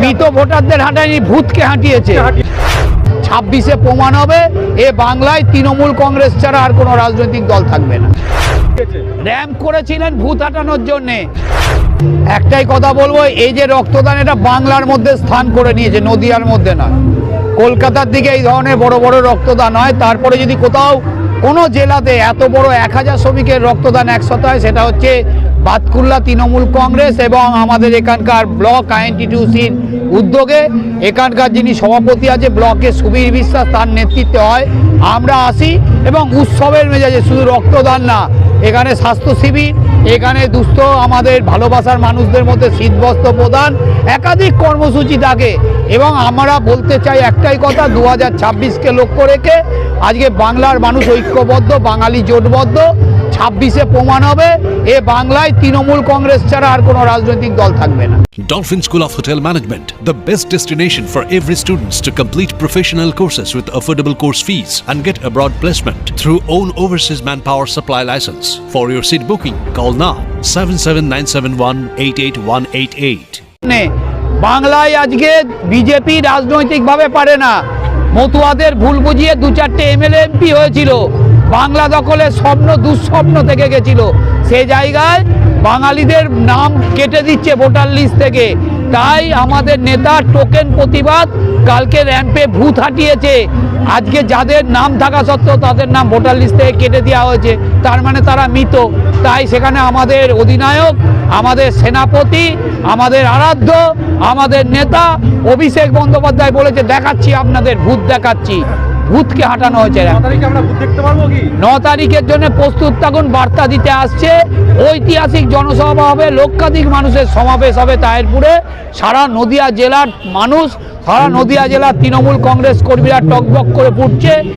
মৃত ভোটারদের হাঁটায়নি, ভূতকে হাঁটিয়েছে। ছাব্বিশে প্রমাণ হবে, এ বাংলায় তৃণমূল কংগ্রেস ছাড়া আর কোনো রাজনৈতিক দল থাকবে না। র্যাম্প করেছিলেন ভূত হাঁটানোর জন্যে। একটাই কথা বলব, এই যে রক্তদান, এটা বাংলার মধ্যে স্থান করে নিয়েছে, নদিয়ার মধ্যে নয়। কলকাতার দিকে এই ধরনের বড় বড় রক্তদান হয়, তারপরে যদি কোথাও কোনো জেলাতে এত বড় এক হাজার শ্রমিকের রক্তদান একসাথে হয়, সেটা হচ্ছে বাতকুল্লা তৃণমূল কংগ্রেস এবং আমাদের এখানকার ব্লক আইএনটিটিউসির উদ্যোগে এখানকার যিনি সভাপতি আছে, ব্লকে সুবীর বিশ্বাস তার নেতৃত্বে হয়। আমরা আসি এবং উৎসবের মেজাজে শুধু রক্তদান না, এখানে স্বাস্থ্য শিবির, এখানে দুস্থ আমাদের ভালোবাসার মানুষদের মধ্যে শীতবস্ত্র প্রদান, একাধিক কর্মসূচি থাকে। এবং আমরা বলতে চাই একটাই কথা দু হাজার লক্ষ্য রেখে আজকে বাংলার মানুষ ঐক্যবদ্ধ, বাঙালি জোটবদ্ধ। ছাব্বিশে প্রমাণ হবে এ বাংলায় তৃণমূল কংগ্রেস ছাড়া আর কোনো রাজনৈতিক দল থাকবে না Dolphin School of Hotel Management, the best destination for every students to complete professional courses with affordable course fees and get abroad placement through own overseas manpower supply license. For your seat booking, call now 77971 নে, বাংলায় আজকে BJP রাজনৈতিকভাবে পারে না মতুয়াদের ভুল বুঝিয়ে দু চারটে এমএলএ এমপি হয়েছিল বাংলা দখলের স্বপ্ন, দুঃস্বপ্ন থেকে গেছিল। সে জায়গায় বাঙালিদের নাম কেটে দিচ্ছে ভোটার লিস্ট থেকে। তাই আমাদের নেতা টোকেন প্রতিবাদ কালকে র্যাম্পে ভূত হাঁটিয়েছে। আজকে যাদের নাম থাকা সত্ত্বেও তাদের নাম ভোটার লিস্ট থেকে কেটে দেওয়া হয়েছে। তার মানে তারা মৃত। তাই সেখানে আমাদের অধিনায়ক, আমাদের সেনাপতি, আমাদের আরাধ্য, আমাদের নেতা অভিষেক বন্দ্যোপাধ্যায় বলেছে, দেখাচ্ছি আপনাদের, ভূত দেখাচ্ছি। ভূতকে হাঁটানো হয়েছে। ন তারিখের জন্য প্রস্তুত থাকুন বার্তা দিতে আসছে। ঐতিহাসিক জনসভা হবে লক্ষাধিক মানুষের সমাবেশ হবে তাহেরপুরে। সারা নদিয়া জেলার মানুষ সারা নদিয়া জেলার তৃণমূল কংগ্রেস কর্মীরা টকবক করে ফুটছে